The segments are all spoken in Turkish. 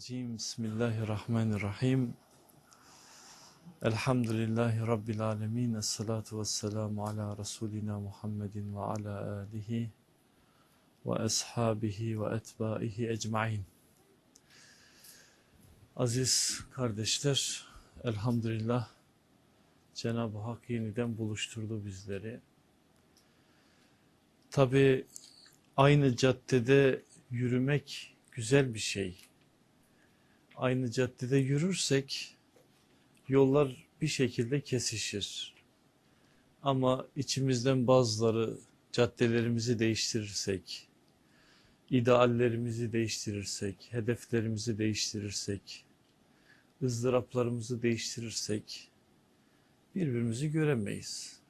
Mineşşeytanirracim. Bismillahirrahmanirrahim. Elhamdülillahi Rabbil alemin. Esselatu vesselamu ala Resulina Muhammedin ve ala alihi ve ashabihi ve etbaihi ecmain. Aziz kardeşler, elhamdülillah Cenab-ı Hak yeniden buluşturdu bizleri. Tabi aynı caddede yürümek güzel bir şey. Aynı caddede yürürsek yollar bir şekilde kesişir. Ama içimizden bazıları caddelerimizi değiştirirsek, ideallerimizi değiştirirsek, hedeflerimizi değiştirirsek, ızdıraplarımızı değiştirirsek birbirimizi göremeyiz.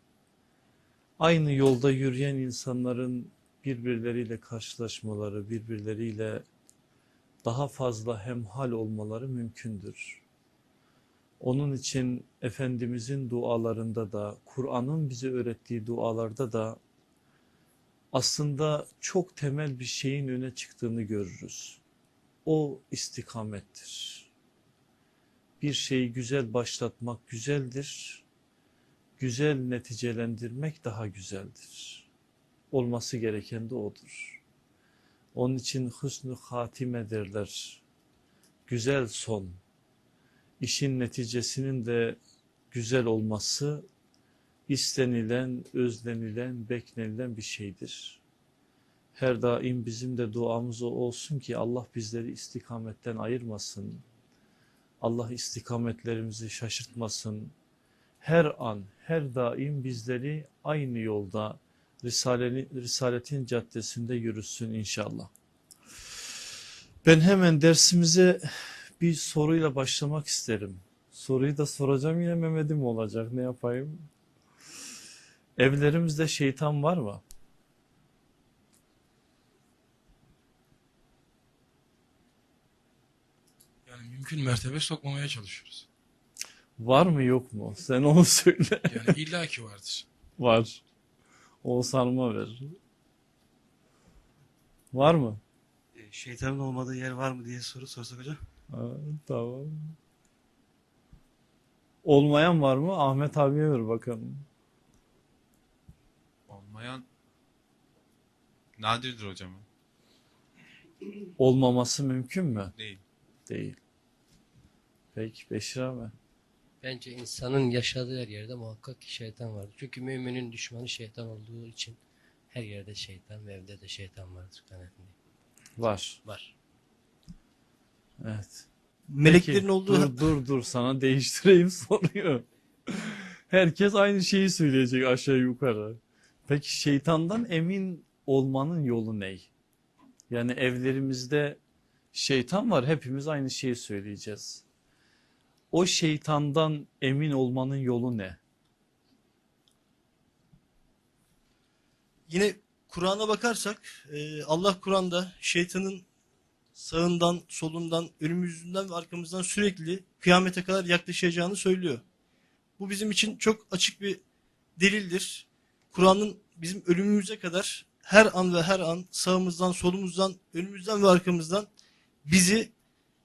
Aynı yolda yürüyen insanların birbirleriyle karşılaşmaları, birbirleriyle daha fazla hemhal olmaları mümkündür. Onun için Efendimizin dualarında da, Kur'an'ın bize öğrettiği dualarda da aslında çok temel bir şeyin öne çıktığını görürüz. O istikamettir. Bir şeyi güzel başlatmak güzeldir, güzel neticelendirmek daha güzeldir. Olması gereken de odur. Onun için husnü hatime derler. Güzel son. İşin neticesinin de güzel olması istenilen, özlenilen, beklenilen bir şeydir. Her daim bizim de duamız o olsun ki Allah bizleri istikametten ayırmasın. Allah istikametlerimizi şaşırtmasın. Her an, her daim bizleri aynı yolda, Risaletin, Risaletin caddesinde yürüsün inşallah. Ben hemen dersimize bir soruyla başlamak isterim. Soruyu da soracağım yine Mehmet'im olacak ne yapayım? Evlerimizde şeytan var mı? Yani mümkün mertebe sokmamaya çalışıyoruz. Var mı yok mu? Sen onu söyle. Yani illaki vardır. Var. Oğuzhan'ıma ver. Var mı? E, Şeytanın olmadığı yer var mı diye soru sorsak hocam. Ha, tamam. Olmayan var mı? Ahmet abiye ver bakalım. Olmayan nadirdir hocam. Olmaması mümkün mü? Değil. Değil. Peki Beşir abi. Bence insanın yaşadığı her yerde muhakkak ki şeytan vardır. Çünkü müminin düşmanı şeytan olduğu için her yerde şeytan ve evde de şeytan vardır kanaatindeyim. Var. Var. Evet. Meleklerin Peki, olduğu Dur dur dur sana değiştireyim soruyu. Herkes aynı şeyi söyleyecek aşağı yukarı. Peki şeytandan emin olmanın yolu ne? Yani evlerimizde şeytan var hepimiz aynı şeyi söyleyeceğiz. O şeytandan emin olmanın yolu ne? yine Kur'an'a bakarsak e, Allah Kur'an'da şeytanın sağından, solundan, önümüzden ve arkamızdan sürekli kıyamete kadar yaklaşacağını söylüyor. Bu bizim için çok açık bir delildir. Kur'an'ın bizim ölümümüze kadar her an ve her an sağımızdan, solumuzdan, önümüzden ve arkamızdan bizi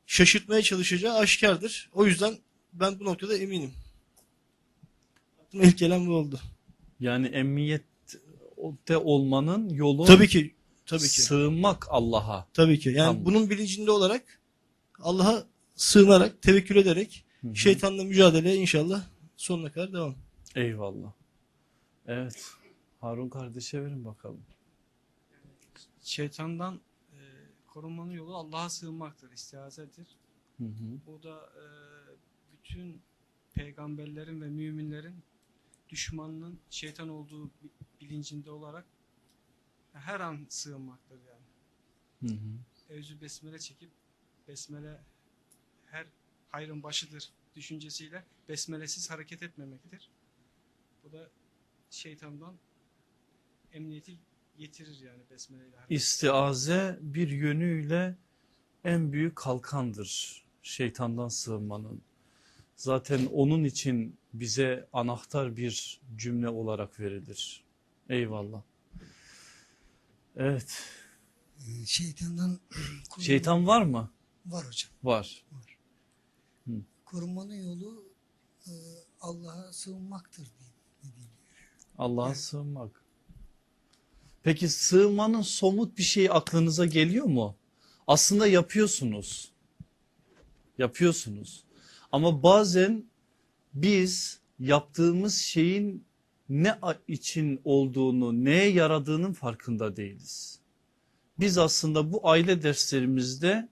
şaşırtmaya çalışacağı aşikardır. O yüzden ben bu noktada eminim. Aklıma ilk gelen bu oldu. Yani emniyette olmanın yolu Tabii ki. Tabii ki. sığınmak Allah'a. Tabii ki. Yani Tamam. bunun bilincinde olarak Allah'a sığınarak, tevekkül ederek Hı hı. şeytanla mücadeleye inşallah sonuna kadar devam. Eyvallah. Evet. Harun kardeşe verin bakalım. şeytandan korunmanın yolu Allah'a sığınmaktır, istiazedir. Hı hı. Bu da e, bütün peygamberlerin ve müminlerin düşmanının şeytan olduğu bi- bilincinde olarak her an sığınmaktır yani. Hı hı. Evzü besmele çekip besmele her hayrın başıdır düşüncesiyle besmelesiz hareket etmemektir. Bu da şeytandan emniyeti getirir yani besmeleyle. İstiaze bir yönüyle en büyük kalkandır şeytandan sığınmanın. Zaten onun için bize anahtar bir cümle olarak verilir. Eyvallah. Evet. Şeytandan Şeytan var mı? Var hocam. Var. Korunmanın yolu e, Allah'a sığınmaktır diyeyim. Allah'a sığınmak. Peki sığınmanın somut bir şey aklınıza geliyor mu? Aslında yapıyorsunuz. Yapıyorsunuz. Ama bazen biz yaptığımız şeyin ne için olduğunu, neye yaradığının farkında değiliz. Biz aslında bu aile derslerimizde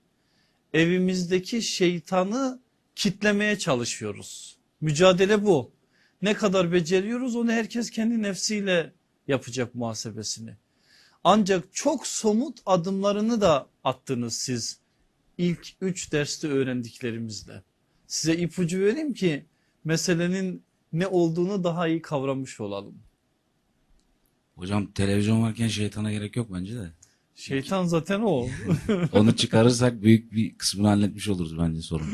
evimizdeki şeytanı kitlemeye çalışıyoruz. Mücadele bu. Ne kadar beceriyoruz onu herkes kendi nefsiyle yapacak muhasebesini. Ancak çok somut adımlarını da attınız siz ilk üç derste öğrendiklerimizle. Size ipucu vereyim ki meselenin ne olduğunu daha iyi kavramış olalım. Hocam televizyon varken şeytana gerek yok bence de. Şeytan zaten o. Onu çıkarırsak büyük bir kısmını halletmiş oluruz bence sorun.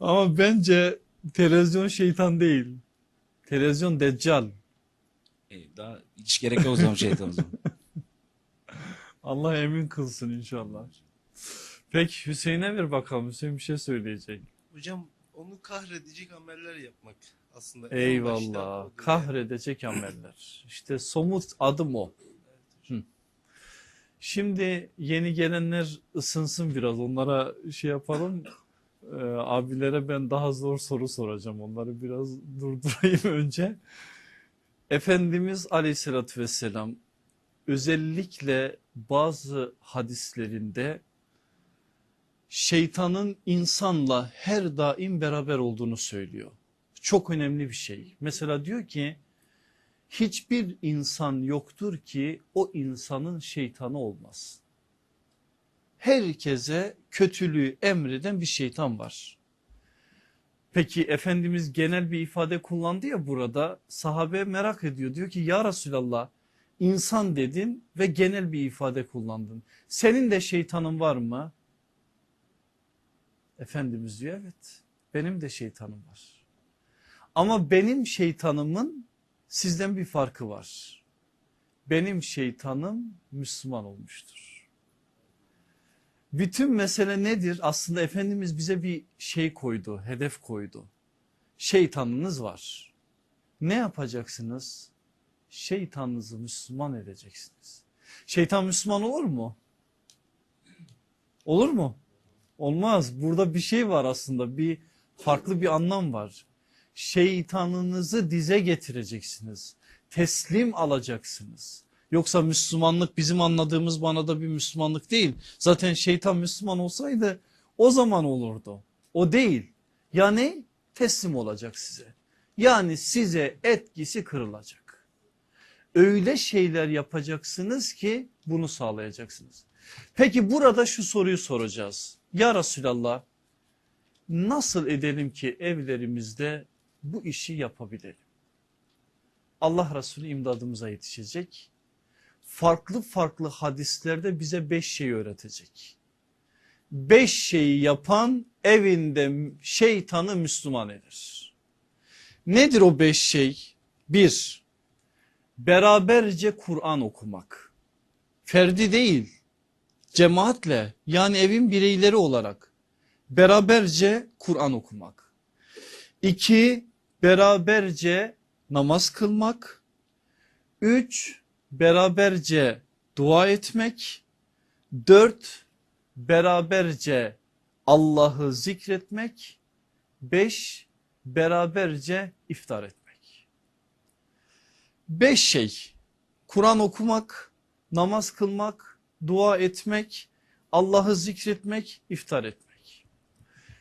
Ama bence televizyon şeytan değil. Televizyon deccal. E, daha hiç gerek yok o zaman şeytan o zaman. Allah emin kılsın inşallah. Peki Hüseyin'e ver bakalım. Hüseyin bir şey söyleyecek. Hocam onu kahredecek ameller yapmak aslında. en başta Eyvallah. odur. Kahredecek ameller. İşte somut adım o. Hı. Şimdi yeni gelenler ısınsın biraz. Onlara şey yapalım. Ee, abilere ben daha zor soru soracağım. Onları biraz durdurayım önce. Efendimiz Aleyhisselatü Vesselam özellikle bazı hadislerinde şeytanın insanla her daim beraber olduğunu söylüyor. Çok önemli bir şey. Mesela diyor ki hiçbir insan yoktur ki o insanın şeytanı olmaz. Herkese kötülüğü emreden bir şeytan var. Peki Efendimiz genel bir ifade kullandı ya burada sahabe merak ediyor. Diyor ki ya Resulallah insan dedin ve genel bir ifade kullandın. Senin de şeytanın var mı? Efendimiz diyor evet benim de şeytanım var. Ama benim şeytanımın sizden bir farkı var. Benim şeytanım Müslüman olmuştur. Bütün mesele nedir? Aslında Efendimiz bize bir şey koydu, hedef koydu. Şeytanınız var. Ne yapacaksınız? Şeytanınızı Müslüman edeceksiniz. Şeytan Müslüman olur mu? Olur mu? Olmaz. Burada bir şey var aslında. Bir farklı bir anlam var. Şeytanınızı dize getireceksiniz. Teslim alacaksınız. Yoksa Müslümanlık bizim anladığımız manada bir Müslümanlık değil. Zaten şeytan Müslüman olsaydı o zaman olurdu. O değil. Yani teslim olacak size. Yani size etkisi kırılacak. Öyle şeyler yapacaksınız ki bunu sağlayacaksınız. Peki burada şu soruyu soracağız. Ya Resulallah nasıl edelim ki evlerimizde bu işi yapabilelim? Allah Resulü imdadımıza yetişecek. Farklı farklı hadislerde bize beş şey öğretecek. Beş şeyi yapan evinde şeytanı Müslüman eder. Nedir o beş şey? Bir, beraberce Kur'an okumak. Ferdi değil, cemaatle yani evin bireyleri olarak beraberce Kur'an okumak. İki, beraberce namaz kılmak. Üç, beraberce dua etmek. Dört, beraberce Allah'ı zikretmek. Beş, beraberce iftar etmek. Beş şey Kur'an okumak, namaz kılmak, dua etmek, Allah'ı zikretmek, iftar etmek.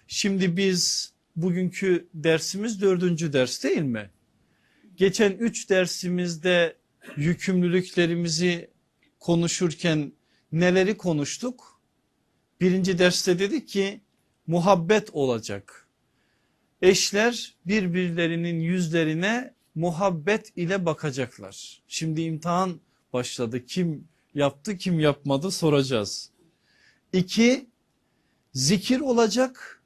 Şimdi biz bugünkü dersimiz dördüncü ders değil mi? Geçen üç dersimizde yükümlülüklerimizi konuşurken neleri konuştuk? Birinci derste dedik ki muhabbet olacak. Eşler birbirlerinin yüzlerine muhabbet ile bakacaklar. Şimdi imtihan başladı. Kim yaptı kim yapmadı soracağız. İki zikir olacak.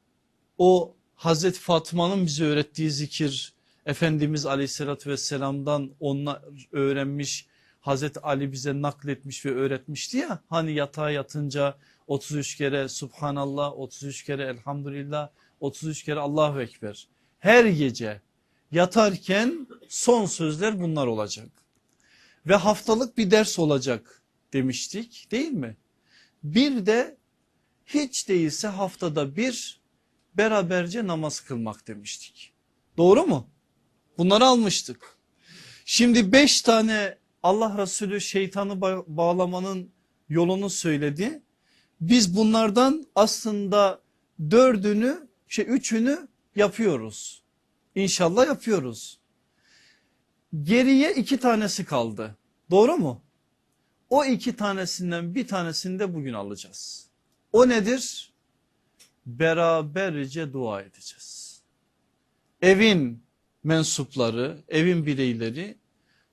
O Hazreti Fatma'nın bize öğrettiği zikir Efendimiz aleyhissalatü vesselam'dan onlar öğrenmiş Hazreti Ali bize nakletmiş ve öğretmişti ya hani yatağa yatınca 33 kere Subhanallah 33 kere Elhamdülillah 33 kere Allahu Ekber her gece yatarken son sözler bunlar olacak ve haftalık bir ders olacak demiştik değil mi? Bir de hiç değilse haftada bir beraberce namaz kılmak demiştik. Doğru mu? Bunları almıştık. Şimdi beş tane Allah Resulü şeytanı ba- bağlamanın yolunu söyledi. Biz bunlardan aslında dördünü, şey üçünü yapıyoruz. İnşallah yapıyoruz. Geriye iki tanesi kaldı. Doğru mu? O iki tanesinden bir tanesini de bugün alacağız. O nedir? Beraberce dua edeceğiz. Evin mensupları, evin bireyleri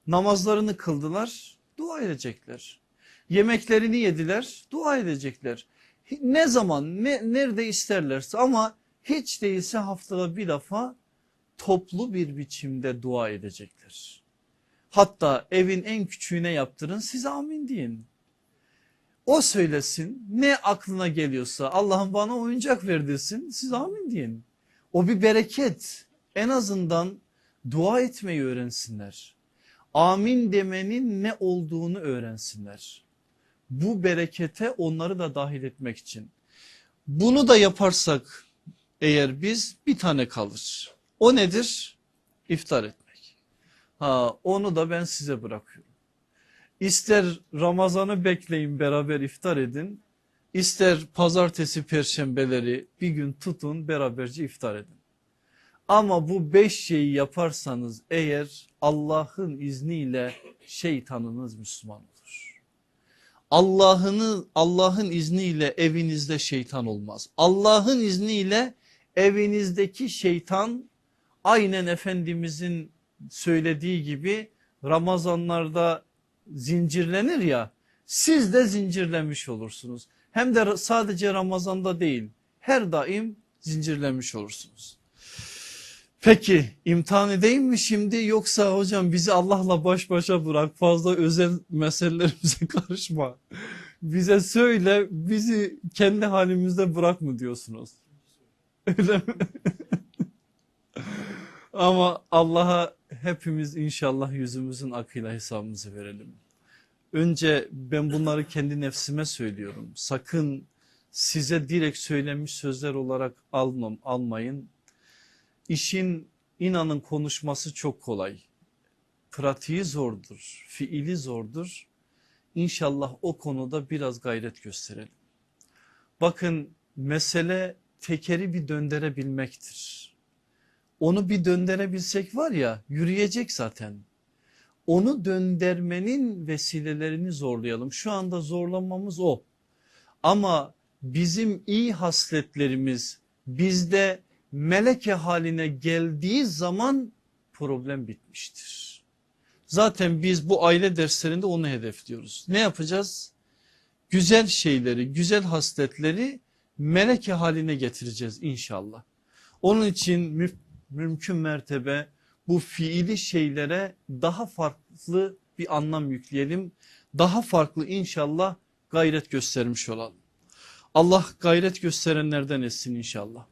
namazlarını kıldılar, dua edecekler. Yemeklerini yediler, dua edecekler. Ne zaman, ne, nerede isterlerse ama hiç değilse haftada bir defa toplu bir biçimde dua edecekler. Hatta evin en küçüğüne yaptırın siz amin deyin. O söylesin ne aklına geliyorsa Allah'ım bana oyuncak ver desin siz amin deyin. O bir bereket en azından dua etmeyi öğrensinler. Amin demenin ne olduğunu öğrensinler. Bu berekete onları da dahil etmek için. Bunu da yaparsak eğer biz bir tane kalır. O nedir? İftar etmek. Ha, onu da ben size bırakıyorum. İster Ramazan'ı bekleyin beraber iftar edin. İster pazartesi perşembeleri bir gün tutun beraberce iftar edin. Ama bu beş şeyi yaparsanız eğer Allah'ın izniyle şeytanınız Müslüman olur. Allah'ını Allah'ın izniyle evinizde şeytan olmaz. Allah'ın izniyle evinizdeki şeytan aynen Efendimizin söylediği gibi Ramazanlarda zincirlenir ya siz de zincirlenmiş olursunuz. Hem de sadece Ramazan'da değil her daim zincirlenmiş olursunuz. Peki imtihan edeyim mi şimdi yoksa hocam bizi Allah'la baş başa bırak fazla özel meselelerimize karışma. Bize söyle bizi kendi halimizde bırak mı diyorsunuz? Öyle mi? Ama Allah'a hepimiz inşallah yüzümüzün akıyla hesabımızı verelim. Önce ben bunları kendi nefsime söylüyorum. Sakın size direkt söylenmiş sözler olarak almam, almayın. İşin inanın konuşması çok kolay. Pratiği zordur, fiili zordur. İnşallah o konuda biraz gayret gösterelim. Bakın mesele tekeri bir döndürebilmektir. Onu bir döndürebilsek var ya yürüyecek zaten. Onu döndürmenin vesilelerini zorlayalım. Şu anda zorlamamız o. Ama bizim iyi hasletlerimiz bizde meleke haline geldiği zaman problem bitmiştir. Zaten biz bu aile derslerinde onu hedefliyoruz. Ne yapacağız? Güzel şeyleri, güzel hasletleri meleke haline getireceğiz inşallah. Onun için mü mümkün mertebe bu fiili şeylere daha farklı bir anlam yükleyelim. Daha farklı inşallah gayret göstermiş olalım. Allah gayret gösterenlerden etsin inşallah.